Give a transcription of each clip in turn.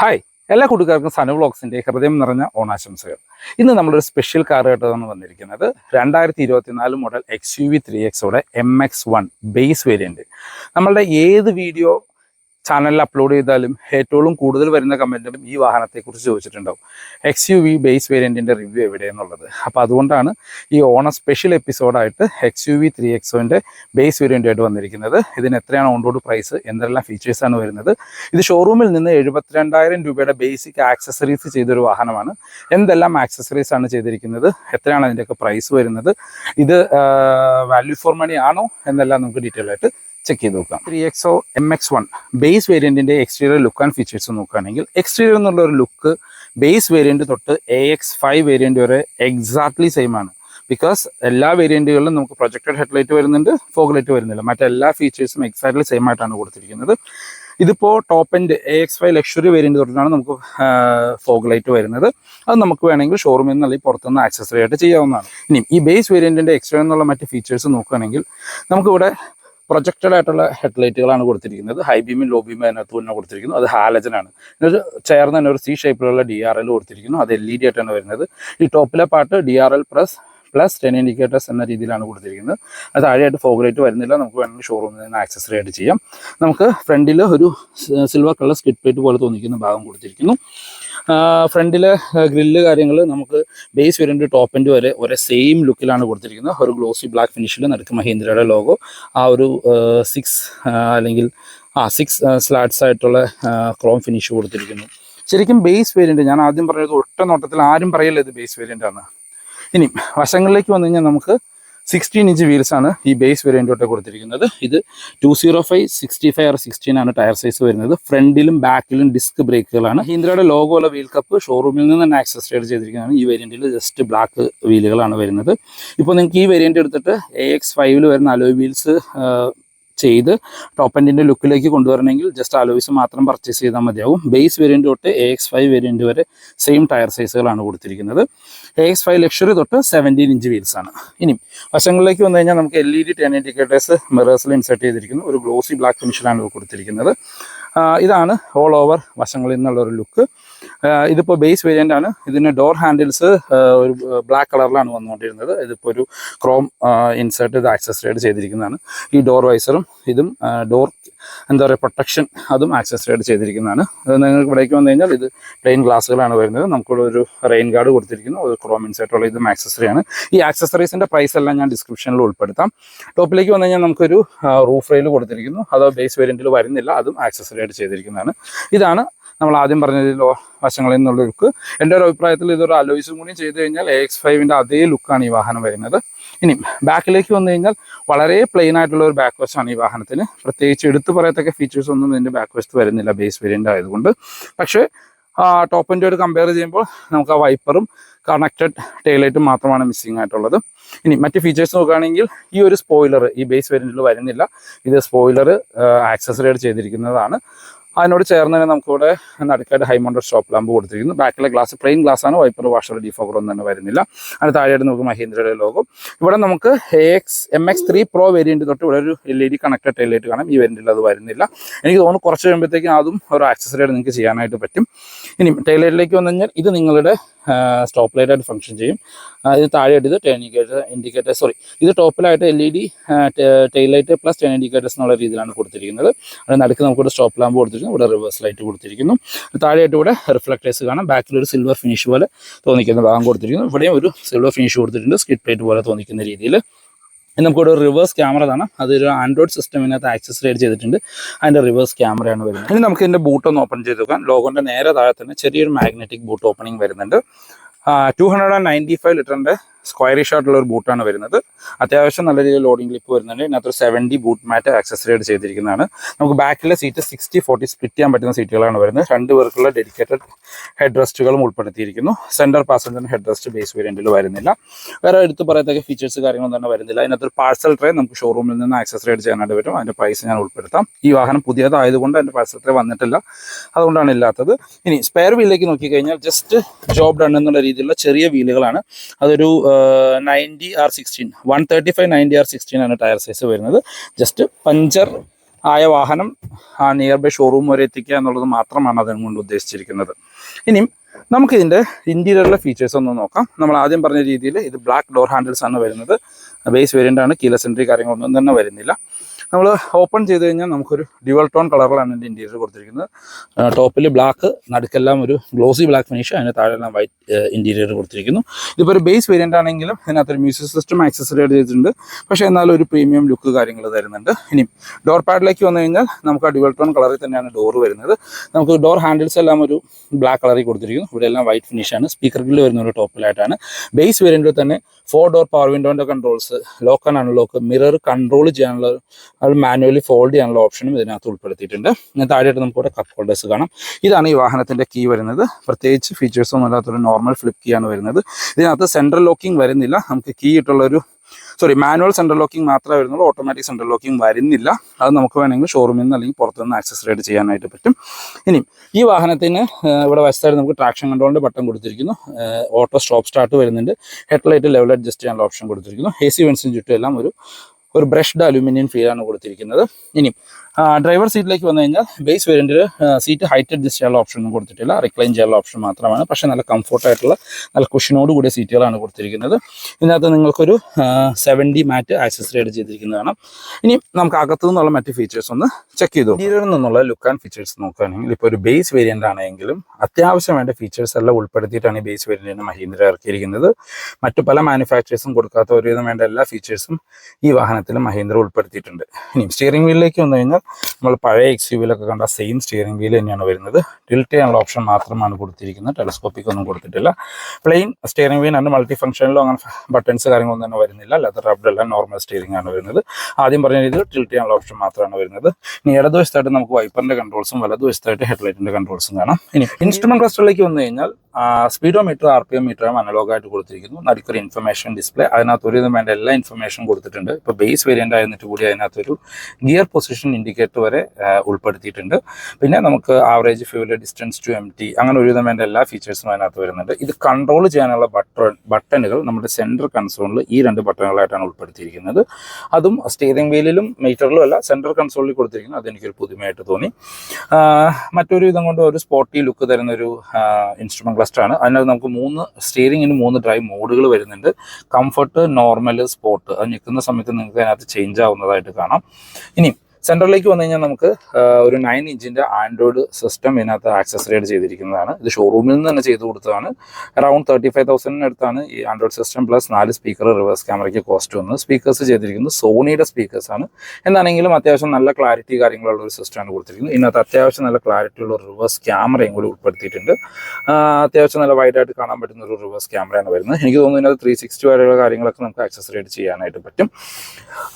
Hi എല്ലാ കൂട്ടുകാർക്കും സന വ്ളോഗ്സിന്റെ ഹൃദയം നിറഞ്ഞ ഓണാശംസകൾ. ഇന്ന് നമ്മളൊരു സ്പെഷ്യൽ കാർ കേട്ടതാണ് വന്നിരിക്കുന്നത്. രണ്ടായിരത്തി ഇരുപത്തിനാല് model X U V three എക്സോടെ M X one base variant നമ്മളുടെ ഏത് വീഡിയോ ചാനലിൽ അപ്ലോഡ് ചെയ്താലും ഏറ്റവും കൂടുതൽ വരുന്ന കമന്റും ഈ വാഹനത്തെക്കുറിച്ച് ചോദിച്ചിട്ടുണ്ടാവും. എക്സ് യു വി ബേസ് വേരിയന്റിന്റെ റിവ്യൂ എവിടെയെന്നുള്ളത്. അപ്പോൾ അതുകൊണ്ടാണ് ഈ ഓണ സ്പെഷ്യൽ എപ്പിസോഡായിട്ട് എക്സ് യു വി ത്രീ എക്സോന്റെ ബേസ് വേരിയന്റായിട്ട് വന്നിരിക്കുന്നത്. ഇതിന് എത്രയാണ് ഓൺ റോഡ് പ്രൈസ് എന്തെല്ലാം ഫീച്ചേഴ്സാണ് വരുന്നത്. ഇത് ഷോറൂമിൽ നിന്ന് എഴുപത്തിരണ്ടായിരം രൂപയുടെ ബേസിക് ആക്സസറീസ് ചെയ്തൊരു വാഹനമാണ്. എന്തെല്ലാം ആക്സസറീസ് ആണ് ചെയ്തിരിക്കുന്നത്? എത്രയാണ് അതിന്റെയൊക്കെ പ്രൈസ് വരുന്നത്? ഇത് വാല്യൂ ഫോർ മണി ആണോ? എന്നെല്ലാം നമുക്ക് ഡീറ്റെയിൽ ആയിട്ട് ചെക്ക് ചെയ്ത് നോക്കാം. Three X O M X one base വേരിയന്റിന്റെ exterior look and features നോക്കുകയാണെങ്കിൽ എക്സ്റ്റീരിയർ എന്നുള്ള ഒരു ലുക്ക് ബേസ് വേരിയന്റ് തൊട്ട് എ എക്സ് ഫൈവ് വേരിയന്റ് വരെ എക്സാക്ട്ലി സെയിം ആണ്. ബിക്കോസ് എല്ലാ വേരിയന്റുകളിലും നമുക്ക് പ്രൊജക്റ്റഡ് ഹെഡ്ലൈറ്റ് വരുന്നുണ്ട് ഫോഗ് ലൈറ്റ് വരുന്നില്ല. മറ്റെല്ലാ ഫീച്ചേഴ്സും എക്സാക്ട്ലി സെയിം ആയിട്ടാണ് കൊടുത്തിരിക്കുന്നത്. ഇതിപ്പോൾ top end A X five luxury variant തൊട്ടിട്ടാണ് നമുക്ക് ഫോഗ് ലൈറ്റ് വരുന്നത്. അത് നമുക്ക് വേണമെങ്കിൽ ഷോറൂമിൽ നിന്ന് അല്ലെങ്കിൽ പുറത്തുനിന്ന് ആക്സസറി ആയിട്ട് ചെയ്യാവുന്നതാണ്. ഇനി ഈ ബേസ് വേരിയന്റിന്റെ എക്സ്ട്രാ എന്നുള്ള മറ്റ് ഫീച്ചേഴ്സ് നോക്കുകയാണെങ്കിൽ നമുക്കിവിടെ പ്രൊജക്റ്റഡ് ആയിട്ടുള്ള ഹെഡ്ലൈറ്റുകളാണ് കൊടുത്തിരിക്കുന്നത്. ഹൈ ബീമും ലോ ബീമും അതിനകത്ത് തന്നെ കൊടുത്തിരിക്കുന്നു. അത് ഹാലജനാണ് ഒരു ചേർന്ന് തന്നെ ഒരു സി ഷേപ്പിലുള്ള ഡി ആർ എൽ കൊടുത്തിരിക്കുന്നു. അത് എൽ ഇ ഡി ആയിട്ടാണ് വരുന്നത്. ഈ ടോപ്പിലെ part D R L plus plus turn indicators എന്ന രീതിയിലാണ് കൊടുത്തിരിക്കുന്നത്. അത് താഴെയായിട്ട് ഫോഗ് ലൈറ്റ് വരുന്നില്ല. നമുക്ക് വേണമെങ്കിൽ ഷോറൂമിൽ നിന്ന് ആക്സസറി ആയിട്ട് ചെയ്യാം. നമുക്ക് ഫ്രണ്ടിൽ ഒരു സിൽവർ കളർ സ്കിഡ് പ്ലേറ്റ് പോലെ തോന്നിക്കുന്ന ഭാഗം കൊടുത്തിരിക്കുന്നു. ഫ്രണ്ടിലെ ഗ്രില്ല് കാര്യങ്ങൾ നമുക്ക് ബേസ് വേരിയന്റ് ടോപ്പ് എൻഡ് വരെ ഒരേ സെയിം ലുക്കിലാണ് കൊടുത്തിരിക്കുന്നത്. ഒരു ഗ്ലോസി ബ്ലാക്ക് ഫിനിഷിൽ നടക്കും മഹീന്ദ്രയുടെ ലോഗോ ആ ഒരു സിക്സ് അല്ലെങ്കിൽ ആ സിക്സ് സ്ലാറ്റ്സ് ആയിട്ടുള്ള ക്രോം ഫിനിഷ് കൊടുത്തിരിക്കുന്നു. ശരിക്കും ബേസ് വേരിയന്റ് ഞാൻ ആദ്യം പറഞ്ഞത് ഒറ്റ നോട്ടത്തിൽ ആരും പറയില്ല ഇത് ബേസ് വേരിയന്റ് ആണ് ഇനി വശങ്ങളിലേക്ക് വന്നു കഴിഞ്ഞാൽ നമുക്ക് സിക്സ്റ്റീൻ ഇഞ്ച് വീൽസ് ആണ് ഈ ബേസ് വേരിയന്റോട്ട് കൊടുത്തിരിക്കുന്നത്. ഇത് two zero five sixty five R sixteen ആണ് ടയർ സൈസ് വരുന്നത്. ഫ്രണ്ടിലും ബാക്കിലും ഡിസ്ക് ബ്രേക്കുകളാണ്. ഹീന്ദ്രയുടെ ലോഗോ ഉള്ള വീൽ കപ്പ് ഷോറൂമിൽ നിന്ന് തന്നെ ആക്സസ് ചെയ്തിരിക്കുന്നതാണ്. ഈ വേരിയന്റിൽ ജസ്റ്റ് ബ്ലാക്ക് വീലുകളാണ് വരുന്നത്. ഇപ്പോൾ നിങ്ങൾക്ക് ഈ വേരിയന്റ് എടുത്തിട്ട് എ എക്സ് ഫൈവിൽ വരുന്ന അലോയ് വീൽസ് ചെയ്ത് ടോപ്പ് എൻഡിന്റെ ലുക്കിലേക്ക് കൊണ്ടുവരണമെങ്കിൽ ജസ്റ്റ് അലോയ്സ് മാത്രം പർച്ചേസ് ചെയ്താൽ മതിയാവും. ബേസ് വേരിയന്റ് തൊട്ട് എ എക്സ് ഫൈവ് വരെ സെയിം ടയർ സൈസുകളാണ് കൊടുത്തിരിക്കുന്നത്. എ എക്സ് ഫൈവ് ലക്ഷറി തൊട്ട് സെവന്റീൻ ഇഞ്ച് വീൽസ് ആണ്. ഇനി വശങ്ങളിലേക്ക് വന്നു കഴിഞ്ഞാൽ നമുക്ക് L E D turn indicators മിറേഴ്സിൽ insert ചെയ്തിരിക്കുന്നു. ഒരു ഗ്ലോസി ബ്ലാക്ക് ഫിനിഷിലാണ് കൊടുത്തിരിക്കുന്നത്. ഇതാണ് ഓൾ ഓവർ വശങ്ങളിൽ നിന്നുള്ള ഒരു ലുക്ക് ഇതിപ്പോൾ ബേസ് വേരിയന്റ് ആണ്. ഇതിന് ഡോർ ഹാൻഡിൽസ് ഒരു ബ്ലാക്ക് കളറിലാണ് വന്നുകൊണ്ടിരുന്നത്. ഇതിപ്പോൾ ഒരു ക്രോം ഇൻസേർട്ട് ഇത് ആക്സസറൈഡ് ചെയ്തിരിക്കുന്നതാണ്. ഈ ഡോർ വൈസറും ഇതും ഡോർ എന്താ പറയുക പ്രൊട്ടക്ഷൻ അതും ആക്സസറൈഡ് ചെയ്തിരിക്കുന്നതാണ്. നിങ്ങൾക്ക് ഇവിടേക്ക് വന്നു കഴിഞ്ഞാൽ ഇത് പ്ലെയിൻ ഗ്ലാസ്സുകളാണ് വരുന്നത്. നമുക്കുള്ള ഒരു റെയിൻ ഗാർഡ് കൊടുത്തിരിക്കുന്നു. ഒരു ക്രോം ഇൻസേർട്ടുള്ള ഇതും ആക്സസറിയാണ് ഈ ആക്സസറീസിന്റെ പ്രൈസ് എല്ലാം ഞാൻ ഡിസ്ക്രിപ്ഷനിൽ ഉൾപ്പെടുത്താം. ടോപ്പിലേക്ക് വന്നു കഴിഞ്ഞാൽ നമുക്കൊരു റൂഫ് റെയിൽ കൊടുത്തിരിക്കുന്നു. അതോ ബേസ് വേരിയന്റിൽ വരുന്നില്ല. അതും ആക്സസറി ആയിട്ട് ചെയ്തിരിക്കുന്നതാണ്. ഇതാണ് നമ്മൾ ആദ്യം പറഞ്ഞതിൽ വശങ്ങളിൽ നിന്നുള്ള ലുക്ക് എന്റെ ഒരു അഭിപ്രായത്തിൽ ഇതൊരു അലോയ്സും കൂടി ചെയ്ത് കഴിഞ്ഞാൽ എ എക്സ് ഫൈവിന്റെ അതേ ലുക്കാണ് ഈ വാഹനം വരുന്നത്. ഇനി ബാക്കിലേക്ക് വന്നു കഴിഞ്ഞാൽ വളരെ പ്ലെയിൻ ആയിട്ടുള്ള ഒരു ബാക്ക് വശമാണ് ഈ വാഹനത്തിന്. പ്രത്യേകിച്ച് എടുത്തു പറയത്തക്ക ഫീച്ചേഴ്സ് ഒന്നും ഇതിന്റെ ബാക്ക് വശത്ത് വരുന്നില്ല ബേസ് വേരിയന്റ് ആയതുകൊണ്ട്. പക്ഷേ ടോപ്പിന്റെ ഒരു കമ്പയർ ചെയ്യുമ്പോൾ നമുക്ക് ആ വൈപ്പറും കണക്റ്റഡ് ടൈലൈറ്റും മാത്രമാണ് മിസ്സിംഗ് ആയിട്ടുള്ളത്. ഇനി മറ്റ് ഫീച്ചേഴ്സ് നോക്കുകയാണെങ്കിൽ ഈ ഒരു സ്പോയിലർ ഈ ബേസ് വേരിയന്റിൽ വരുന്നില്ല. ഇത് സ്പോയിലർ ആക്സസറൈഡ് ചെയ്തിരിക്കുന്നതാണ്. അതിനോട് ചേർന്ന് തന്നെ നമുക്കിവിടെ നടുക്കായിട്ട് ഹൈ മോണ്ടർ സ്റ്റോപ്പ് ലാമ്പ് കൊടുത്തിരിക്കുന്നു. ബാക്കിലെ ഗ്ലാസ് പ്ലെയിൻ ഗ്ലാസ് ആണ് വൈപ്പർ വാഷർ ഡിഫോഗർ ഒന്നും തന്നെ വരുന്നില്ല. അതിന് താഴെയായിട്ട് നമുക്ക് മഹീന്ദ്രയുടെ ലോഗോ ഇവിടെ നമുക്ക് A X M X three pro variant തൊട്ട് ഇവിടെ ഒരു L E D connected taillight കാണാം. ഈ വേരിയന്റിൽ അത് വരുന്നില്ല. എനിക്ക് തോന്നുന്നു കുറച്ച് കഴിയുമ്പോഴത്തേക്കും അതും ഒരു ആക്സസറിയായിട്ട് നിങ്ങൾക്ക് ചെയ്യാനായിട്ട് പറ്റും. ഇനി ടൈലൈറ്റിലേക്ക് വന്നു കഴിഞ്ഞാൽ ഇത് നിങ്ങളുടെ സ്റ്റോപ്പ് ലൈറ്റായിട്ട് ഫംഗ്ഷൻ ചെയ്യും. ഇത് താഴെയായിട്ട് ഇത് ടേൺ ഇൻഡിക്കേറ്റർ ഇൻഡിക്കേറ്റർ സോറി ഇത് ടോപ്പിലായിട്ട് L E D taillight light plus turn indicators എന്നുള്ള രീതിയിലാണ് കൊടുത്തിരിക്കുന്നത്. അത് നടുക്ക് നമുക്കൊരു സ്റ്റോപ്പ് ലാമ്പ് കൊടുത്തിരിക്കുന്നു. ഇവിടെ റിവേഴ്സ് ലൈറ്റ് കൊടുത്തിരിക്കുന്നു. താഴെയായിട്ട് ഇവിടെ റിഫ്ലക്ടേഴ്സ് കാണാം. ബാക്കിൽ ഒരു സിൽവർ ഫിനിഷ് പോലെ തോന്നിക്കുന്ന ഭാഗം കൊടുത്തിരിക്കുന്നു. ഇവിടെയും ഒരു സിൽവർ ഫിനിഷ് കൊടുത്തിട്ടുണ്ട്. സ്കിഡ് പ്ലേറ്റ് പോലെ തോന്നിക്കുന്ന രീതിയിൽ. നമുക്കിവിടെ ഒരു റിവേഴ്സ് ക്യാമറ കാണാം. അതൊരു ആൻഡ്രോയിഡ് സിസ്റ്റമിനകത്ത് ആക്സസ് റേഡ് ചെയ്തിട്ടുണ്ട്. അതിന്റെ റിവേഴ്സ് ക്യാമറയാണ് വരുന്നത്. ഇനി നമുക്ക് ഇതിന്റെ ബൂട്ട് ഒന്ന് ഓപ്പൺ ചെയ്ത് നോക്കാം. ലോഗോന്റെ നേരെ താഴെ തന്നെ ചെറിയൊരു മാഗ്നറ്റിക് ബൂട്ട് ഓപ്പണിംഗ് വരുന്നുണ്ട്. Two hundred and ninety five ലിറ്ററിന്റെ സ്ക്വയറിഷ് ആയിട്ടുള്ള ഒരു ബൂട്ടാണ് വരുന്നത്. അത്യാവശ്യം നല്ല രീതിയിൽ ലോഡിംഗ് ക്ലിപ്പ് വരുന്നുണ്ട്. ഇതിനകത്ത് ഒരു സെവന്റി ബൂട്ട് മാറ്റ് ആക്സസറൈഡ് ചെയ്തിരിക്കുന്നതാണ്. നമുക്ക് ബാക്കിലെ സീറ്റ് സിക്സ്റ്റി ഫോർട്ടി സ്പ്ലിറ്റ് ചെയ്യാൻ പറ്റുന്ന സീറ്റുകളാണ് വരുന്നത്. രണ്ട് പേർക്കുള്ള ഡെഡിക്കേറ്റഡ് ഹെഡ് റെസ്റ്റുകളും ഉൾപ്പെടുത്തിയിരിക്കുന്നു. സെന്റർ പാസഞ്ചറിന് ഹെഡ് റെസ്റ്റ് ബേസ് വേരിയന്റിൽ വരുന്നില്ല. വേറെ എടുത്ത് പറയത്തക്ക ഫീച്ചേഴ്സ് കാര്യങ്ങളൊന്നും തന്നെ വരുന്നില്ല. അതിനകത്ത് ഒരു പാഴ്സൽ ട്രേ നമുക്ക് ഷോറൂമിൽ നിന്ന് ആക്സസറൈഡ് ചെയ്യാനായിട്ട് പറ്റും. അതിന്റെ പ്രൈസ് ഞാൻ ഉൾപ്പെടുത്താം. ഈ വാഹനം പുതിയതായതുകൊണ്ട് അതിന്റെ പാഴ്സൽ ട്രേ വന്നിട്ടില്ല. അതുകൊണ്ടാണ് ഇല്ലാത്തത്. ഇനി സ്പെയർ വീലിലേക്ക് നോക്കിക്കഴിഞ്ഞാൽ ജസ്റ്റ് ജോബ് ഡൺ എന്നുള്ള രീതിയിലുള്ള ചെറിയ വീലുകളാണ് അതൊരു ninety R sixteen one thirty five ninety R sixteen ആണ് ടയർ സൈസ് വരുന്നത്. ജസ്റ്റ് പഞ്ചർ ആയ വാഹനം ആ നിയർ ബൈ ഷോറൂം വരെ എത്തിക്കുക എന്നുള്ളത് മാത്രമാണ് അതുകൊണ്ട് ഉദ്ദേശിച്ചിരിക്കുന്നത്. ഇനിയും നമുക്കിതിന്റെ ഇന്റീരിയറിലെ ഫീച്ചേഴ്സ് ഒന്ന് നോക്കാം. നമ്മൾ ആദ്യം പറഞ്ഞ രീതിയിൽ ഇത് ബ്ലാക്ക് ഡോർ ഹാൻഡിൽസ് ആണ് വരുന്നത്. ബേസ് വേരിയന്റ് ആണ് കീല കാര്യങ്ങളൊന്നും തന്നെ വരുന്നില്ല. നമ്മൾ ഓപ്പൺ ചെയ്ത് കഴിഞ്ഞാൽ നമുക്കൊരു ഡ്യുവൽ ടോൺ കളറിലാണ് എന്റെ ഇന്റീരിയർ കൊടുത്തിരിക്കുന്നത്. ടോപ്പിൽ ബ്ലാക്ക് നടുക്കെല്ലാം ഒരു ഗ്ലോസി ബ്ലാക്ക് ഫിനിഷ് അതിന് താഴെല്ലാം വൈറ്റ് ഇന്റീരിയർ കൊടുത്തിരിക്കുന്നു. ഇതിപ്പോൾ ഒരു ബേസ് വേരിയന്റ് ആണെങ്കിലും ഇതിനകത്തൊരു മ്യൂസിക് സിസ്റ്റം ആക്സസറി ചെയ്തിട്ടുണ്ട്. പക്ഷേ എന്നാലും ഒരു പ്രീമിയം ലുക്ക് കാര്യങ്ങൾ തരുന്നുണ്ട്. ഇനി ഡോർ പാഡിലേക്ക് വന്നു കഴിഞ്ഞാൽ നമുക്ക് ആ ഡ്യുവൽ ടോൺ കളറിൽ തന്നെയാണ് ഡോർ വരുന്നത്. നമുക്ക് ഡോർ ഹാൻഡിൽസ് എല്ലാം ഒരു ബ്ലാക്ക് കളറിൽ കൊടുത്തിരിക്കുന്നു. ഇവിടെ എല്ലാം വൈറ്റ് ഫിനിഷാണ് സ്പീക്കർ ഗ്രില്ല് വരുന്ന ഒരു ടോപ്പിലായിട്ടാണ് ബേസ് വേരിയന്റിൽ തന്നെ four door power വിൻഡോന്റെ controls lock and unlock mirror control ചെയ്യാനുള്ള അത് മാനുവലി ഫോൾഡ് ചെയ്യാനുള്ള ഓപ്ഷനും ഇതിനകത്ത് ഉൾപ്പെടുത്തിയിട്ടുണ്ട്. ഞാൻ താഴെയായിട്ട് നമുക്ക് ഇവിടെ കപ്പ് ഹോൾഡേഴ്സ് കാണാം. ഇതാണ് ഈ വാഹനത്തിന്റെ കീ വരുന്നത്. പ്രത്യേകിച്ച് ഫീച്ചേഴ്സ് ഒന്നും ഇല്ലാത്തൊരു നോർമൽ ഫ്ലിപ്പ് കീ ആണ് വരുന്നത്. ഇതിനകത്ത് സെൻട്രൽ ലോക്കിംഗ് വരുന്നില്ല. നമുക്ക് കീ ഇട്ടുള്ളൊരു സോറി മാനുവൽ സെൻട്രൽ ലോക്കിംഗ് മാത്രമേ വരുന്നുള്ളൂ. ഓട്ടോമാറ്റിക് സെൻട്രൽ ലോക്കിംഗ് വരുന്നില്ല. അത് നമുക്ക് വേണമെങ്കിൽ ഷോറൂമിൽ നിന്ന് അല്ലെങ്കിൽ പുറത്തുനിന്ന് ആക്സസറൈഡ് ചെയ്യാനായിട്ട് പറ്റും. ഇനി ഈ വാഹനത്തിന് ഇവിടെ വശത്തായിട്ട് നമുക്ക് ട്രാക്ഷൻ കൺട്രോളിന്റെ ബട്ടൺ കൊടുത്തിരിക്കുന്നു. ഓട്ടോ സ്റ്റോപ്പ് സ്റ്റാർട്ട് വരുന്നുണ്ട്. ഹെഡ്ലൈറ്റ് ലെവൽ അഡ്ജസ്റ്റ് ചെയ്യാനുള്ള ഓപ്ഷൻ കൊടുത്തിരിക്കുന്നു. എ സി വെൻസിന് ചുറ്റും എല്ലാം ഒരു ഒരു ബ്രഷ്ഡ് അലൂമിനിയം ഫീലാണ് കൊടുത്തിരിക്കുന്നത്. ഇനി ഡ്രൈവർ സീറ്റിലേക്ക് വന്നു കഴിഞ്ഞാൽ ബേസ് വേരിയന്റിൽ സീറ്റ് ഹൈറ്റ് അഡ്ജസ്റ്റ് ചെയ്യാനുള്ള ഓപ്ഷൻ ഒന്നും കൊടുത്തിട്ടില്ല. റിക്ലൈൻ ചെയ്യാനുള്ള ഓപ്ഷൻ മാത്രമാണ്. പക്ഷേ നല്ല കംഫർട്ടായിട്ടുള്ള നല്ല കുഷനോട് കൂടിയ സീറ്റുകളാണ് കൊടുത്തിരിക്കുന്നത്. ഇതിനകത്ത് നിങ്ങൾക്കൊരു സെവന്റി മാറ്റ് ആക്സസറൈഡ് ചെയ്തിരിക്കുന്നതാണ് ഇനി നമുക്ക് അകത്തു നിന്നുള്ള മറ്റ് ഫീച്ചേഴ്സ് ഒന്ന് ചെക്ക് ചെയ്തു. ഇന്റീരിയറിൽ നിന്നുള്ള ലുക്ക് ആൻഡ് ഫീച്ചേഴ്സ് നോക്കുകയാണെങ്കിൽ ഇപ്പോൾ ഒരു ബേസ് വേരിയന്റ് ആണെങ്കിലും അത്യാവശ്യം വേണ്ട ഫീച്ചേഴ്സ് എല്ലാം ഉൾപ്പെടുത്തിയിട്ടാണ് ഈ ബേസ് വേരിയന്റിന് മഹീന്ദ്ര ഇറക്കിയിരിക്കുന്നത്. മറ്റു പല മാനുഫാക്ചേഴ്സും കൊടുക്കാത്ത ഒരുവിധം വേണ്ട എല്ലാ ഫീച്ചേഴ്സും ഈ വാഹനത്തിൽ മഹീന്ദ്ര ഉൾപ്പെടുത്തിയിട്ടുണ്ട്. ഇനി സ്റ്റിയറിംഗ് വീലിലേക്ക് വന്നു കഴിഞ്ഞാൽ നമ്മൾ പഴയ എക്സ് യു വിയിലൊക്കെ കണ്ട സെയിം സ്റ്റിയറിംഗ് വീൽ തന്നെയാണ് വരുന്നത്. ടിൽറ്റ് ചെയ്യാനുള്ള ഓപ്ഷൻ മാത്രമാണ് കൊടുത്തിരിക്കുന്നത്. ടെലസ്കോപ്പിക് ഒന്നും കൊടുത്തിട്ടില്ല. പ്ലെയിൻ സ്റ്റിയറിംഗ് വീൽ ആണ് മൾട്ടി ഫംഗ്ഷനിലോ അങ്ങനെ ബട്ടൺസ് കാര്യങ്ങളൊന്നും തന്നെ വരുന്നില്ല. ലെതർ റബ്ഡ് അല്ല നോർമൽ സ്റ്റിയറിംഗ് ആണ് വരുന്നത്. ആദ്യം പറഞ്ഞ രീതിയിൽ ടിൽറ്റ് ചെയ്യാനുള്ള ഓപ്ഷൻ മാത്രമാണ് വരുന്നത്. ഇനി ഇടതുവശത്തായിട്ട് നമുക്ക് വൈപ്പറിന്റെ കൺട്രോൾസും വലതുവശത്തായിട്ട് ഹെഡ്ലൈറ്റിന്റെ കൺട്രോൾസും കാണാം. ഇനി ഇൻസ്ട്രുമെന്റ് ക്ലസ്റ്ററിലേക്ക് വന്നു കഴിഞ്ഞാൽ സ്പീഡോ മീറ്റർ ആർ പി എം മീറ്ററും അനലോഗ് കൊടുത്തിരിക്കുന്നു. നടുക്കൊരു ഇൻഫർമേഷൻ ഡിസ്പ്ലേ അതിനകത്ത് ഒരു വേണ്ട എല്ലാ ഇൻഫർമേഷനും കൊടുത്തിട്ടുണ്ട്. ഇപ്പോൾ ബേസ് വേരിയന്റ് ആയിരുന്നിട്ട് കൂടി അതിനകത്തൊരു ഗിയർ പൊസിഷൻ ഇൻഡിക്കേറ്റർ വരെ ഉൾപ്പെടുത്തിയിട്ടുണ്ട്. പിന്നെ നമുക്ക് average fuel distance to empty അങ്ങനെ ഒരുവിധം വേണ്ട എല്ലാ ഫീച്ചേഴ്സും അതിനകത്ത് വരുന്നുണ്ട്. ഇത് കൺട്രോൾ ചെയ്യാനുള്ള ബട്ടൺ ബട്ടണുകൾ നമ്മുടെ സെൻട്രൽ കൺസോളിൽ ഈ രണ്ട് ബട്ടണുകളായിട്ടാണ് ഉൾപ്പെടുത്തിയിരിക്കുന്നത്. അതും സ്റ്റിയറിംഗ് വീലിലും മീറ്ററിലും അല്ല സെൻട്രൽ കൺസോളിൽ കൊടുത്തിരിക്കുന്നത് അതെനിക്കൊരു പുതുമയായിട്ട് തോന്നി. മറ്റൊരു വിധം കൊണ്ട് ഒരു സ്പോർട്ടി ലുക്ക് തരുന്ന ഒരു ക്ലസ്റ്റർ ആണ്. അതിനകത്ത് നമുക്ക് മൂന്ന് സ്റ്റിയറിംഗിന് മൂന്ന് ഡ്രൈവ് മോഡുകൾ വരുന്നുണ്ട്. കംഫർട്ട് നോർമൽ സ്പോർട്ട് അത് നിൽക്കുന്ന സമയത്ത് നിങ്ങൾക്ക് അതിനകത്ത് ചേഞ്ച് ആവുന്നതായിട്ട് കാണാം. ഇനി സെൻട്രലിലേക്ക് വന്നു കഴിഞ്ഞാൽ നമുക്ക് ഒരു നയൻ ഇഞ്ചിന്റെ ആൻഡ്രോയിഡ് സിസ്റ്റം ഇതിനകത്ത് ആക്സസറൈഡ് ചെയ്തിരിക്കുന്നതാണ്. ഇത് ഷോറൂമിൽ നിന്ന് തന്നെ ചെയ്തു കൊടുത്തതാണ്. അറൗണ്ട് തേർട്ടി ഫൈവ് തൗസൻഡിന് അടുത്താണ് ഈ ആൻഡ്രോയിഡ് സിസ്റ്റം പ്ലസ് നാല് സ്പീക്കർ റിവേഴ്സ് ക്യാമറയ്ക്ക് കോസ്റ്റ് വന്നത് സ്പീക്കേഴ്സ് ചെയ്തിരിക്കുന്നത് സോണിയുടെ സ്പീക്കേഴ്സാണ് എന്നാണെങ്കിലും അത്യാവശ്യം നല്ല ക്ലാരിറ്റി കാര്യങ്ങളുള്ള ഒരു സിസ്റ്റമാണ് കൊടുത്തിരിക്കുന്നത്. ഇതിനകത്ത് അത്യാവശ്യം നല്ല ക്ലാരിറ്റി ഉള്ള റിവേഴ്സ് ക്യാമറയും കൂടി ഉൾപ്പെടുത്തിയിട്ടുണ്ട്. അത്യാവശ്യം നല്ല വൈഡായിട്ട് കാണാൻ പറ്റുന്ന ഒരു റിവേഴ്സ് ക്യാമറയാണ് വരുന്നത്. എനിക്ക് തോന്നുന്നു ഇതിനകത്ത് ത്രീ സിക്സ്റ്റി വരെയുള്ള കാര്യങ്ങളൊക്കെ നമുക്ക് ആക്സസറൈഡ് ചെയ്യാനായിട്ട് പറ്റും.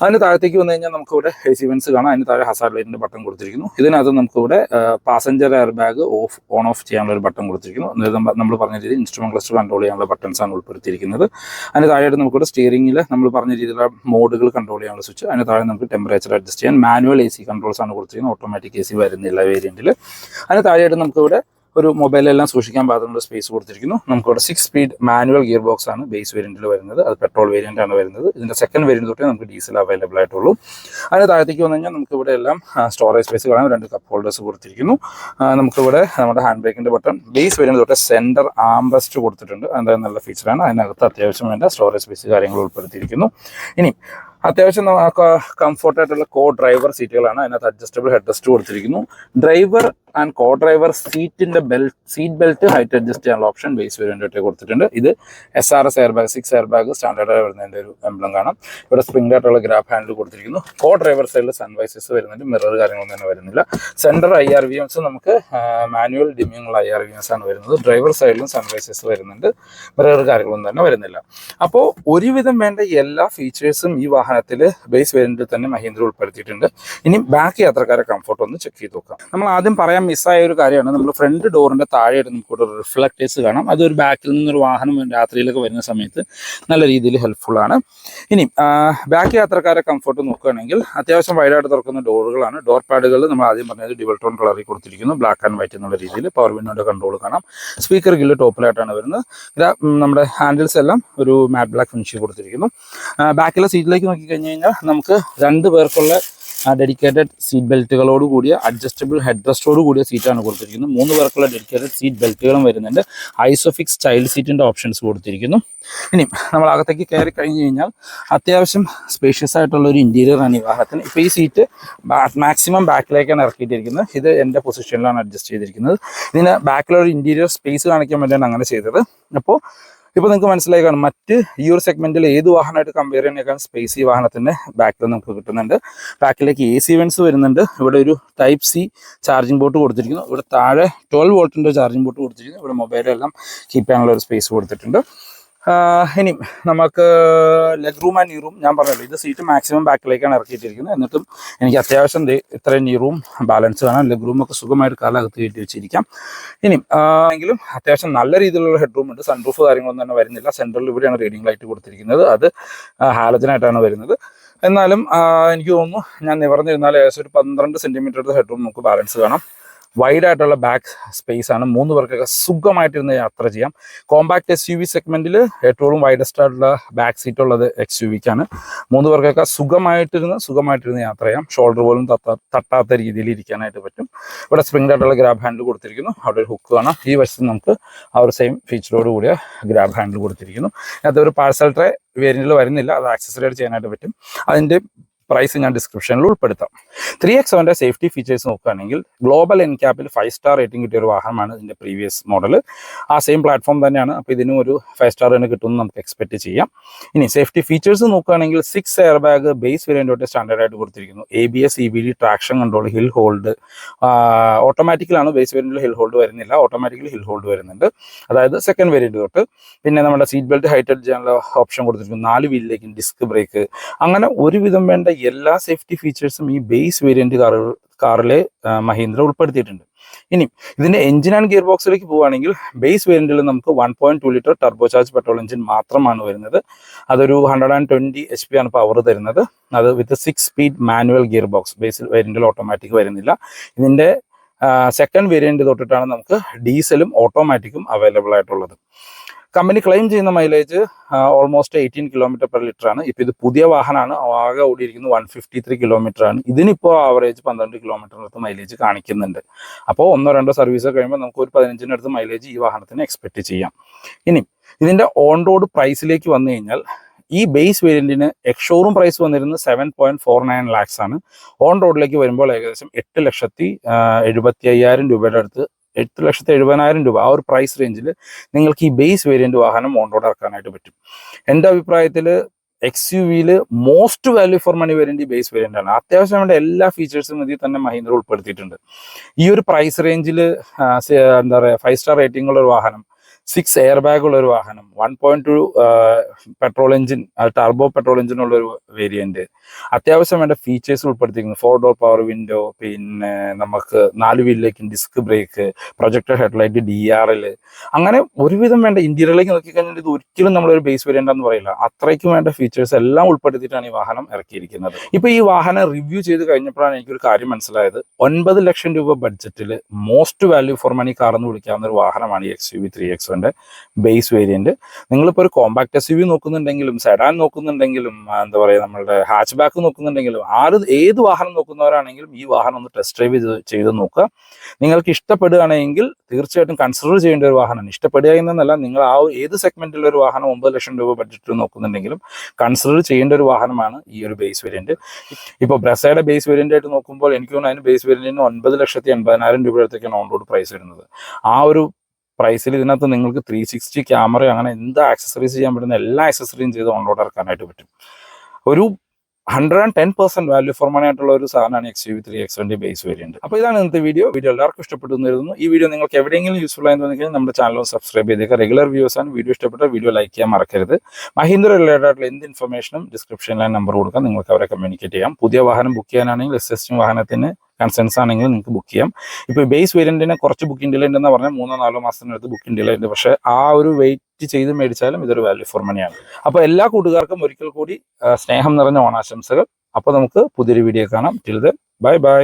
അതിന് താഴത്തേക്ക് വന്നു കഴിഞ്ഞാൽ നമുക്ക് ഇവിടെ സി കാണാം. അതിന് താഴെ ഹസാർ ലൈറ്റിന്റെ ബട്ടൺ കൊടുത്തിരിക്കുന്നു. ഇതിനകത്ത് നമുക്കിവിടെ passenger air bag off on off ചെയ്യാനുള്ള ഒരു ബട്ടൺ കൊടുത്തിരിക്കുന്നു. നമ്മൾ പറഞ്ഞ രീതിയിൽ ഇൻസ്ട്രുമെന്റ് ക്ലസ്റ്റർ കൺട്രോൾ ചെയ്യാനുള്ള ആണ് ഉൾപ്പെടുത്തിയിരിക്കുന്നത്. അതിന് താഴെയായിട്ട് നമുക്കിവിടെ സ്റ്റിയറിംഗിൽ നമ്മൾ പറഞ്ഞ രീതിയിലുള്ള മോഡുകൾ കൺട്രോൾ ചെയ്യാനുള്ള സ്വിച്ച് അതിന് താഴെ നമുക്ക് ടെമ്പറേച്ചർ അഡ്ജസ്റ്റ് ചെയ്യാൻ മാനുവൽ എ സി കൺട്രോൾസ് ആണ് കൊടുത്തിരിക്കുന്നത്. ഓട്ടോമാറ്റിക് എ സി വരുന്നില്ല വേരിയന്റിൽ അതിന് താഴെയായിട്ട് നമുക്കിവിടെ ഒരു മൊബൈലെല്ലാം സൂക്ഷിക്കാൻ പാകത്തിനുള്ള സ്പേസ് കൊടുത്തിരിക്കുന്നു. നമുക്കിവിടെ six speed manual gear box ആണ് ബേസ് വേരിയന്റിൽ വരുന്നത്. അത് പെട്രോൾ വേരിയന്റ് ആണ് വരുന്നത്. ഇതിന്റെ സെക്കൻഡ് വേരിയന്റ് തൊട്ടേ നമുക്ക് ഡീസൽ അവൈലബിൾ ആയിട്ടുള്ളൂ. അതിന് താഴത്തേക്ക് വന്നു കഴിഞ്ഞാൽ നമുക്ക് ഇവിടെ എല്ലാം സ്റ്റോറേജ് സ്പേസ് കാണാം രണ്ട് കപ്പ് ഹോൾഡേഴ്സ് കൊടുത്തിരിക്കുന്നു. നമുക്കിവിടെ നമ്മുടെ ഹാൻഡ് ബ്രേക്കിന്റെ ബട്ടൺ ബേസ് വേരിയന്റ് തൊട്ട് സെന്റർ ആംബസ്റ്റ് കൊടുത്തിട്ടുണ്ട്. എന്തായാലും നല്ല ഫീച്ചറാണ് അതിനകത്ത് അത്യാവശ്യം വേണ്ട സ്റ്റോറേജ് സ്പേസ് കാര്യങ്ങൾ ഉൾപ്പെടുത്തിയിരിക്കുന്നു. ഇനി അത്യാവശ്യം കംഫോർട്ട് ആയിട്ടുള്ള കോ ഡ്രൈവർ സീറ്റുകളാണ്. അതിനകത്ത് അഡ്ജസ്റ്റബിൾ ഹെഡ് റെസ്റ്റ് കൊടുത്തിരിക്കുന്നു. ഡ്രൈവർ ആൻഡ് കോ ഡ്രൈവർ സീറ്റിന്റെ belt seat belt height adjust ചെയ്യാനുള്ള ഓപ്ഷൻ ബേസ് വേരിയന്റ് കൊടുത്തിട്ടുണ്ട്. ഇത് S R S air bag six air bag standard വരുന്നതിന്റെ ഒരു എംബ്ലം കാണാം. ഇവിടെ സ്പ്രിംഗ് ആയിട്ടുള്ള ഗ്രാഫ് ഹാൻഡിൽ കൊടുത്തിരിക്കുന്നു. കോ ഡ്രൈവർ സൈഡിൽ സൺവൈസസ് വരുന്നുണ്ട്. മിറർ കാര്യങ്ങളൊന്നും തന്നെ വരുന്നില്ല. Centre I R V Ms നമുക്ക് മാനുവൽ ഡിമ്മിങ്ങുള്ള ഐ ആർ വി എംസ് ആണ് വരുന്നത്. ഡ്രൈവർ സൈഡിലും സൺവൈസസ് വരുന്നുണ്ട്. മിറർ കാര്യങ്ങളൊന്നും തന്നെ വരുന്നില്ല. അപ്പോൾ ഒരുവിധം വേണ്ട എല്ലാ ഫീച്ചേഴ്സും ഈ വാഹനത്തിൽ ബേസ് വേരിയന്റിൽ തന്നെ മഹീന്ദ്ര ഉൾപ്പെടുത്തിയിട്ടുണ്ട്. ഇനി ബാക്ക് യാത്രക്കാരെ കംഫർട്ട് ഒന്ന് ചെക്ക് ചെയ്ത് നോക്കാം. നമ്മൾ ആദ്യം പറയാൻ മിസ്സായ ഒരു കാര്യമാണ് നമ്മൾ ഫ്രണ്ട് ഡോറിന്റെ താഴെയായിട്ട് നമുക്ക് ഇവിടെ റിഫ്ലക്ടേഴ്സ് കാണാം. അത് ഒരു ബാക്കിൽ നിന്നൊരു വാഹനം രാത്രിയിലൊക്കെ വരുന്ന സമയത്ത് നല്ല രീതിയിൽ ഹെൽപ്ഫുൾ ആണ്. ഇനി ബാക്ക് യാത്രക്കാരെ കംഫർട്ട് നോക്കുകയാണെങ്കിൽ അത്യാവശ്യം വൈഡായിട്ട് തുറക്കുന്ന ഡോറുകളാണ് ഡോർ പാഡുകൾ നമ്മൾ ആദ്യം പറഞ്ഞത് ഡിവൾട്ടോൺ ടോൺ കളറിൽ കൊടുത്തിരിക്കുന്നു. ബ്ലാക്ക് ആൻഡ് വൈറ്റ് എന്നുള്ള രീതിയിൽ പവർ വിൻഡോയുടെ കൺട്രോൾ കാണാം. സ്പീക്കർ ഗില്ല് ടോപ്പിലായിട്ടാണ് വരുന്നത്. നമ്മുടെ ഹാൻഡിൽസ് എല്ലാം ഒരു മാറ്റ് ബ്ലാക്ക് ഫിനിഷ് കൊടുത്തിരിക്കുന്നു. ബാക്കിലെ സീറ്റിലേക്ക് കഴിഞ്ഞ് കഴിഞ്ഞാൽ നമുക്ക് രണ്ട് പേർക്കുള്ള ഡെഡിക്കേറ്റഡ് സീറ്റ് ബെൽറ്റുകളോട് കൂടിയ അഡ്ജസ്റ്റബിൾ ഹെഡ് റെസ്റ്റോട് കൂടിയ സീറ്റാണ് കൊടുത്തിരിക്കുന്നത്. മൂന്ന് പേർക്കുള്ള ഡെഡിക്കേറ്റഡ് സീറ്റ് ബെൽറ്റുകളും വരുന്നുണ്ട്. ഐസോഫിക്സ് ചൈൽഡ് സീറ്റിന്റെ ഓപ്ഷൻസ് കൊടുത്തിരിക്കുന്നു. ഇനി നമ്മൾ അകത്തേക്ക് കയറി കഴിഞ്ഞ് കഴിഞ്ഞാൽ അത്യാവശ്യം സ്പേഷ്യസ് ആയിട്ടുള്ള ഒരു ഇന്റീരിയർ ആണ് ഈ വാഹനത്തിന്. ഇപ്പോൾ ഈ സീറ്റ് മാക്സിമം ബാക്കിലേക്കാണ് ഇറക്കിയിട്ടിരിക്കുന്നത്. ഇത് എന്റെ പൊസിഷനിലാണ് അഡ്ജസ്റ്റ് ചെയ്തിരിക്കുന്നത്. ഇതിന് ബാക്കിലൊരു ഇന്റീരിയർ സ്പേസ് കാണിക്കാൻ വേണ്ടിയാണ് അങ്ങനെ ചെയ്തത്. അപ്പോൾ ഇപ്പോൾ നിങ്ങൾക്ക് മനസ്സിലായി കാണും മറ്റ് ഈ ഒരു സെഗ്മെന്റിൽ ഏത് വാഹനമായിട്ട് കമ്പയർ ചെയ്യുന്നതിനേക്കാൾ സ്പേസ് ഈ വാഹനത്തിന്റെ ബാക്കിൽ നമുക്ക് കിട്ടുന്നുണ്ട്. ബാക്കിലേക്ക് എ സി വെൻസ് വരുന്നുണ്ട്. ഇവിടെ ഒരു ടൈപ്പ് സി ചാർജിംഗ് ബോട്ട് കൊടുത്തിരിക്കുന്നു. ഇവിടെ താഴെ ട്വൽവ് വോൾട്ടിന്റെ ചാർജിംഗ് ബോട്ട് കൊടുത്തിരിക്കുന്നു. ഇവിടെ മൊബൈലെല്ലാം കീപ്പ് ചെയ്യാനുള്ള ഒരു സ്പേസ് കൊടുത്തിട്ടുണ്ട്. ഇനി നമുക്ക് leg room and knee room ഞാൻ പറഞ്ഞല്ലോ ഇത് സീറ്റ് മാക്സിമം ബാക്കിലേക്കാണ് ഇറക്കിയിട്ടിരിക്കുന്നത്. എന്നിട്ടും എനിക്ക് അത്യാവശ്യം ഇത്രയും നീ റൂം ബാലൻസ് വേണം. ലെഗ് റൂമൊക്കെ സുഖമായിട്ട് കാലകത്ത് കയറ്റി വെച്ചിരിക്കാം. ഇനി എങ്കിലും അത്യാവശ്യം നല്ല രീതിയിലുള്ള ഹെഡ് റൂം ഉണ്ട്. സൺറൂഫ് കാര്യങ്ങളൊന്നും തന്നെ വരുന്നില്ല. സെൻട്രലിൽ ഇവിടെയാണ് റീഡിംഗ് ലൈറ്റ് കൊടുത്തിരിക്കുന്നത്. അത് ഹാലജനായിട്ടാണ് വരുന്നത്. എന്നാലും എനിക്ക് തോന്നുന്നു ഞാൻ നിവർന്നിരുന്നാൽ ഏകദേശം ഒരു പന്ത്രണ്ട് സെന്റിമീറ്റർ ഹെഡ് റൂം നമുക്ക് ബാലൻസ് കാണാം വൈഡ് ആയിട്ടുള്ള ബാക്ക് സ്പേസ് ആണ് മൂന്ന് പേർക്കൊക്കെ സുഖമായിട്ടിരുന്ന് യാത്ര ചെയ്യാം. കോമ്പാക്ട് എസ് യു വി സെഗ്മെന്റിൽ ഏറ്റവും വൈഡസ്റ്റ് ആയിട്ടുള്ള ബാക്ക് സീറ്റ് ഉള്ളത് എക്സ് യു വിക്കാണ് മൂന്ന് പേർക്കൊക്കെ സുഖമായിട്ടിരുന്ന് സുഖമായിട്ടിരുന്ന് യാത്ര ചെയ്യാം. ഷോൾഡർ പോലും തട്ടാ തട്ടാത്ത രീതിയിൽ ഇരിക്കാനായിട്ട് പറ്റും. ഇവിടെ സ്പ്രിംഗ് ആയിട്ടുള്ള ഗ്രാബ് ഹാൻഡിൽ കൊടുത്തിരിക്കുന്നു. അവിടെ ഒരു ഹുക്ക് കാണാം. ഈ വശത്ത് നമുക്ക് ആ ഒരു സെയിം ഫീച്ചറോട് കൂടിയ ഗ്രാബ് ഹാൻഡിൽ കൊടുത്തിരിക്കുന്നു. അതൊരു പാഴ്സൽ ട്രേ വേരിയന്റിൽ വരുന്നില്ല. അത് ആക്സസറി ആയിട്ട് ചെയ്യാനായിട്ട് പറ്റും. അതിന്റെ പ്രൈസ് ഞാൻ ഡിസ്ക്രിപ്ഷനിൽ ഉൾപ്പെടുത്താം. ത്രീ എക്സ് സെവന്റെ സേഫ്റ്റി ഫീച്ചേഴ്സ് നോക്കുകയാണെങ്കിൽ ഗ്ലോബൽ എൻ ക്യാപ്പിൽ ഫൈവ് സ്റ്റാർ റേറ്റിംഗ് കിട്ടിയ ഒരു വാഹനമാണ് ഇതിന്റെ പ്രീവിയസ് മോഡൽ ആ സെയിം പ്ലാറ്റ്ഫോം തന്നെയാണ്. അപ്പോൾ ഇതിനും ഒരു ഫൈവ് സ്റ്റാർ തന്നെ കിട്ടുമെന്ന് നമുക്ക് എക്സ്പെക്ട് ചെയ്യാം. ഇനി സേഫ്റ്റി ഫീച്ചേഴ്സ് നോക്കുകയാണെങ്കിൽ six air bag base variant തൊട്ട് സ്റ്റാൻഡേർഡ് ആയിട്ട് കൊടുത്തിരിക്കുന്നു. A B S E B D traction control hill hold ഓട്ടോമാറ്റിക്കലാണ് base വേരിയന്റിൽ ഹിൽ ഹോൾഡ് വരുന്നില്ല. ഓട്ടോമാറ്റിക്കലി ഹിൽ ഹോൾഡ് വരുന്നുണ്ട്. അതായത് സെക്കൻഡ് വേരിയന്റ് തൊട്ട്. പിന്നെ നമ്മുടെ സീറ്റ് ബെൽറ്റ് ഹൈറ്റഡ് ചെയ്യാനുള്ള ഓപ്ഷൻ കൊടുത്തിരിക്കുന്നു. നാല് വീലിലേക്കും ഡിസ്ക് ബ്രേക്ക് അങ്ങനെ ഒരുവിധം വേണ്ട എല്ലാ സേഫ്റ്റി ഫീച്ചേഴ്സും ഈ ബേസ് വേരിയന്റ് കാറുകൾ കാറിലെ മഹീന്ദ്ര ഉൾപ്പെടുത്തിയിട്ടുണ്ട്. ഇനി ഇതിന്റെ എഞ്ചിൻ ആൻഡ് ഗിയർ ബോക്സിലേക്ക് പോവുകയാണെങ്കിൽ ബേസ് വേരിയന്റിൽ നമുക്ക് one point two litre turbo charge petrol engine മാത്രമാണ് വരുന്നത്. അതൊരു hundred and twenty H P ആണ് പവർ തരുന്നത്. അത് with six speed manual gear box base variant automatic വരുന്നില്ല. ഇതിന്റെ സെക്കൻഡ് വേരിയന്റ് തൊട്ടിട്ടാണ് നമുക്ക് ഡീസലും ഓട്ടോമാറ്റിക്കും അവൈലബിൾ ആയിട്ടുള്ളത്. കമ്പനി ക്ലെയിം ചെയ്യുന്ന mileage almost eighteen kilometre per litre ആണ്. ഇപ്പൊ ഇത് പുതിയ വാഹനമാണ്. ആകെ ഓടിയിരിക്കുന്നത് വൺ ഫിഫ്റ്റി ത്രീ കിലോമീറ്റർ ആണ്. ഇതിനിപ്പോൾ ആവറേജ് പന്ത്രണ്ട് കിലോമീറ്ററിനടുത്ത് മൈലേജ് കാണിക്കുന്നുണ്ട്. അപ്പോൾ ഒന്നോ രണ്ടോ സർവീസ് കഴിയുമ്പോൾ നമുക്ക് ഒരു പതിനഞ്ചിനടുത്ത് മൈലേജ് ഈ വാഹനത്തിന് എക്സ്പെക്ട് ചെയ്യാം. ഇനി ഇതിന്റെ ഓൺ റോഡ് പ്രൈസിലേക്ക് വന്നു കഴിഞ്ഞാൽ ഈ ബേസ് വേരിയന്റിന് എക്സ്ഷോറൂം പ്രൈസ് വന്നിരുന്നത് seven point four nine lakhs ആണ്. ഓൺ റോഡിലേക്ക് വരുമ്പോൾ ഏകദേശം എട്ട് ലക്ഷത്തി എഴുപത്തി അയ്യായിരം രൂപയുടെ അടുത്ത് എട്ട് ലക്ഷത്തി എഴുപതിനായിരം രൂപ ആ ഒരു പ്രൈസ് റേഞ്ചിൽ നിങ്ങൾക്ക് ഈ ബേസ് വേരിയന്റ് വാഹനം ഓൺ റോഡ് ഇറക്കാനായിട്ട് പറ്റും. എന്റെ അഭിപ്രായത്തിൽ എക്സ് യു വിയിൽ most value for money variant base variant ആണ്. അത്യാവശ്യം വേണ്ട എല്ലാ ഫീച്ചേഴ്സും ഇതിൽ തന്നെ മഹീന്ദ്ര ഉൾപ്പെടുത്തിയിട്ടുണ്ട്. ഈ ഒരു പ്രൈസ് റേഞ്ചിൽ എന്താ പറയുക ഫൈവ് സ്റ്റാർ റേറ്റിംഗ് ഉള്ള ഒരു വാഹനം സിക്സ് എയർ ബാഗ് ഉള്ള ഒരു വാഹനം one point two petrol engine turbo petrol engine ഉള്ള ഒരു വേരിയന്റ് അത്യാവശ്യം വേണ്ട ഫീച്ചേഴ്സ് ഉൾപ്പെടുത്തിയിരിക്കുന്നു. ഫോർ ഡോർ പവർ വിൻഡോ പിന്നെ നമുക്ക് നാല് വീലിലേക്കും disc brake projector headlight D R L അങ്ങനെ ഒരുവിധം വേണ്ട ഇന്റീരിയറിലേക്ക് നോക്കിക്കഴിഞ്ഞാൽ ഇത് ഒരിക്കലും നമ്മളൊരു ബേസ് വേരിയന്റ് എന്ന് പറയില്ല. അത്രയ്ക്കും വേണ്ട ഫീച്ചേഴ്സ് എല്ലാം ഉൾപ്പെടുത്തിയിട്ടാണ് ഈ വാഹനം ഇറക്കിയിരിക്കുന്നത്. ഇപ്പൊ ഈ വാഹനം റിവ്യൂ ചെയ്ത് കഴിഞ്ഞപ്പോഴാണ് എനിക്കൊരു കാര്യം മനസ്സിലായത്. ഒൻപത് ലക്ഷം രൂപ ബഡ്ജറ്റിൽ most value for money car എന്ന് വിളിക്കാവുന്ന ഒരു വാഹനമാണ് ഈ എക്സ് യു വി ത്രീ എക്സിന്റെ ബേസ് വേരിയന്റ് നിങ്ങളിപ്പോൾ ഒരു കോമ്പാക്ട് എസ് യു നോക്കുന്നുണ്ടെങ്കിലും സെഡാൻ നോക്കുന്നുണ്ടെങ്കിലും എന്താ പറയുക നമ്മളുടെ ഹാച്ച് ബാക്ക് നോക്കുന്നുണ്ടെങ്കിലും ആര് ഏത് വാഹനം നോക്കുന്നവരാണെങ്കിലും ഈ വാഹനം ഒന്ന് ടെസ്റ്റ് ഡ്രൈവ് ചെയ്ത് ചെയ്ത് നോക്കുക. നിങ്ങൾക്ക് ഇഷ്ടപ്പെടുകയാണെങ്കിൽ തീർച്ചയായിട്ടും കൺസിഡർ ചെയ്യേണ്ട ഒരു വാഹനമാണ് ഇഷ്ടപ്പെടുക എന്നല്ല നിങ്ങൾ ആ ഏത് സെഗ്മെന്റിലുള്ള ഒരു വാഹനം ഒമ്പത് ലക്ഷം രൂപ ബഡ്ജറ്റിൽ നോക്കുന്നുണ്ടെങ്കിലും കൺസിഡർ ചെയ്യേണ്ട ഒരു വാഹനമാണ് ഈ ഒരു ബേസ് വേരിയന്റ് ഇപ്പോൾ ബ്രസയുടെ ബേസ് വേരിയന്റ് ആയിട്ട് നോക്കുമ്പോൾ എനിക്ക് തോന്നുന്നു അതിന് ബേസ് വേരിയന്റിന് ഒൻപത് ലക്ഷത്തി എൺപതിനായിരം രൂപ ഓൺ റോഡ് പ്രൈസ് വരുന്നത്. ആ ഒരു പ്രൈസിൽ ഇതിനകത്ത് നിങ്ങൾക്ക് ത്രീ സിക്സ്റ്റി ക്യാമറ അങ്ങനെ എന്ത് ആക്സസറീസ് ചെയ്യാൻ പറ്റുന്ന എല്ലാ ആക്സസറിയും ചെയ്ത് ഓൺലോഡ് ഇറക്കാനായിട്ട് പറ്റും. ഒരു hundred and ten percent value for money ആയിട്ടുള്ള ഒരു സാധനമാണ് എക്സ് യു ത്രീ വണ്ടി ബേസ് വേരിയന്റ് അപ്പോൾ ഇതാണ് ഇന്നത്തെ വീഡിയോ വീഡിയോ എല്ലാവർക്കും ഇഷ്ടപ്പെട്ടു കരുതുന്നു. ഈ വീഡിയോ നിങ്ങൾക്ക് എവിടെയെങ്കിലും യൂസ്ഫുൾ ആയി തോന്നിക്കഴിഞ്ഞാൽ നമ്മുടെ ചാനൽ സബ്സ്ക്രൈബ് ചെയ്തേക്കുക റെഗുലർ വ്യൂസ് ആണ്. വീഡിയോ ഇഷ്ടപ്പെട്ട വീഡിയോ ലൈക്ക് ചെയ്യാൻ മറക്കരുത്. മഹീന്ദ്ര റിലേറ്റഡ് ആയിട്ടുള്ള എന്ത് ഇൻഫർമേഷനും ഡിസ്ക്രിപ്ഷനിലെ നമ്പർ കൊടുക്കാം. നിങ്ങൾക്ക് അവരെ കമ്മ്യൂണിക്കേറ്റ് ചെയ്യാം. പുതിയ വാഹനം ബുക്ക് ചെയ്യാനാണെങ്കിൽ എക്സിസ്റ്റിംഗ് വാഹനത്തിന് കൺസേൺസ് ആണെങ്കിൽ നിങ്ങൾക്ക് ബുക്ക് ചെയ്യാം. ഇപ്പോൾ ബേസ് വേരിയന്റിന് കുറച്ച് ബുക്കിംഗ് ഡിലേ ഉണ്ടെന്ന് പറഞ്ഞാൽ മൂന്നോ നാലോ മാസത്തിനടുത്ത് ബുക്കിംഗ് ഡിലേ ഉണ്ട്. പക്ഷേ ആ ഒരു വെയിറ്റ് ചെയ്ത് മേടിച്ചാലും ഇതൊരു വാല്യൂ ഫോർ മണിയാണ് അപ്പോൾ എല്ലാ കൂട്ടുകാർക്കും ഒരിക്കൽ കൂടി സ്നേഹം നിറഞ്ഞ ഓണാശംസകൾ. അപ്പോൾ നമുക്ക് പുതിയൊരു വീഡിയോ കാണാം. Till then bye bye